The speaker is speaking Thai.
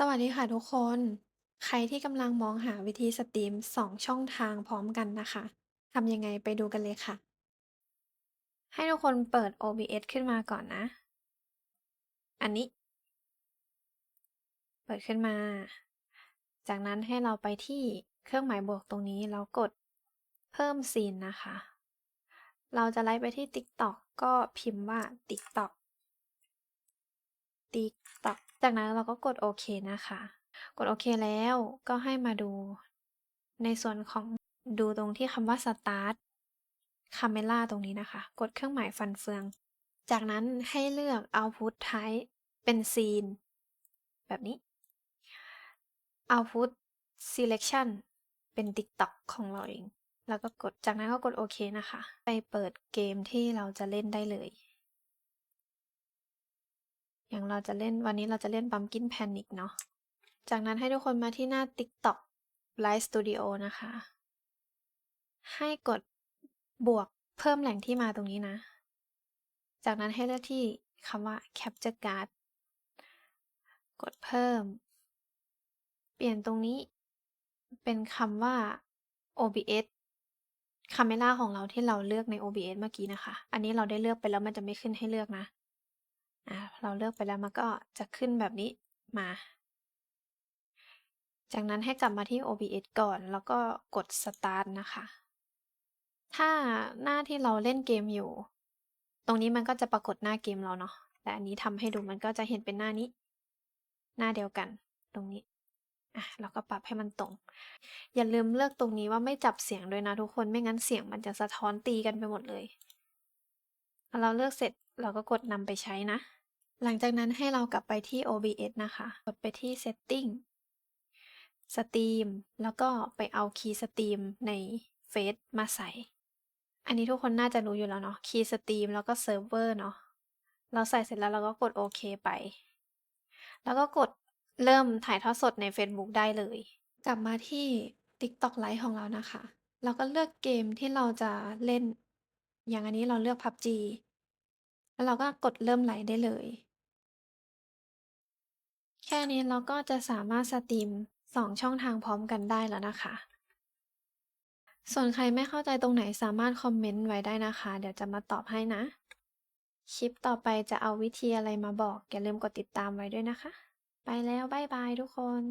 สวัสดีค่ะทุกคน ใครที่กำลังมองหาวิธีสตรีม 2 ช่องทางพร้อมกันนะคะทำยังไงไปดูกันเลยค่ะ ให้ทุกคนเปิด OBS ขึ้นมาก่อนนะ อันนี้ เปิดขึ้นมา จากนั้นให้เราไปที่เครื่องหมายบวกตรงนี้แล้วกดเพิ่มซีนนะคะ เราจะไลฟ์ไปที่ TikTok ก็พิมพ์ว่า TikTok TikTok จากนั้นเราก็กดโอเคนะคะ กดโอเคแล้วก็ให้มาดู ในส่วนของดูตรงที่คำว่า Start Camera ตรงนี้นะคะ กดเครื่องหมายฟันเฟือง จากนั้นให้เลือก Output Type เป็นซีนแบบนี้ Output Selection เป็น TikTok ของเราเอง แล้วก็กด จากนั้นก็กดโอเคนะคะ ไปเปิดเกมที่เราจะเล่นได้เลย อย่างเราจะเล่นวันนี้เราจะเล่น Pumpkin Panic เนาะ จากนั้นให้ทุกคนมาที่หน้า TikTok Live Studio นะคะ ให้กดบวกเพิ่มแหล่งที่มาตรงนี้นะ จากนั้นให้เลือกที่คำว่า Capture Card กดเพิ่ม เปลี่ยนตรงนี้ เป็นคำว่า OBS Camera ของเราที่เราเลือกใน OBS เมื่อกี้นะคะ อันนี้เราได้เลือกไปแล้วมันจะไม่ขึ้นให้เลือกนะ อ่าเราเลือกไปแล้วมันก็จะขึ้นแบบนี้มา จากนั้นให้กลับมาที่ OBS ก่อนแล้วก็กด Start นะคะ ถ้าหน้าที่เราเล่นเกมอยู่ ตรงนี้มันก็จะปรากฏหน้าเกมเราเนาะแต่อันนี้ทำให้ดูมันก็จะเห็นเป็นหน้านี้ หน้าเดียวกันตรงนี้อะเราก็ปรับให้มันตรง อย่าลืมเลือกตรงนี้ว่าไม่จับเสียงด้วยนะทุกคนไม่งั้นเสียงมันจะสะท้อนตีกันไปหมดเลย เราเลือกเสร็จเราก็กดนำไปใช้นะ หลังจากนั้นให้เรากลับไปที่ OBS นะคะ กดไปที่ Setting สตรีมแล้วก็ไปเอาคีย์สตรีมในเฟซมาใส่ อันนี้ทุกคนน่าจะรู้อยู่แล้วเนาะ คีย์สตรีมแล้วก็เซิร์ฟเวอร์เนาะ เราใส่เสร็จแล้วเราก็กดโอเคไป แล้วก็กดเริ่มถ่ายทอดสดใน Facebook ได้เลย กลับมาที่ TikTok Live ของเรานะคะ เราก็เลือกเกมที่เราจะเล่น อย่างอันนี้เราเลือก PUBG แล้วเราก็กดเริ่มไลฟ์ได้เลย แค่นี้เราก็จะสามารถสตรีม2 ช่องทางพร้อมกันได้แล้วนะคะ ส่วนใครไม่เข้าใจตรงไหนสามารถคอมเมนต์ไว้ได้นะคะ เดี๋ยวจะมาตอบให้นะ คลิปต่อไปจะเอาวิธีอะไรมาบอก อย่าลืมกดติดตามไว้ด้วยนะคะ ไปแล้ว บ๊ายบายทุกคน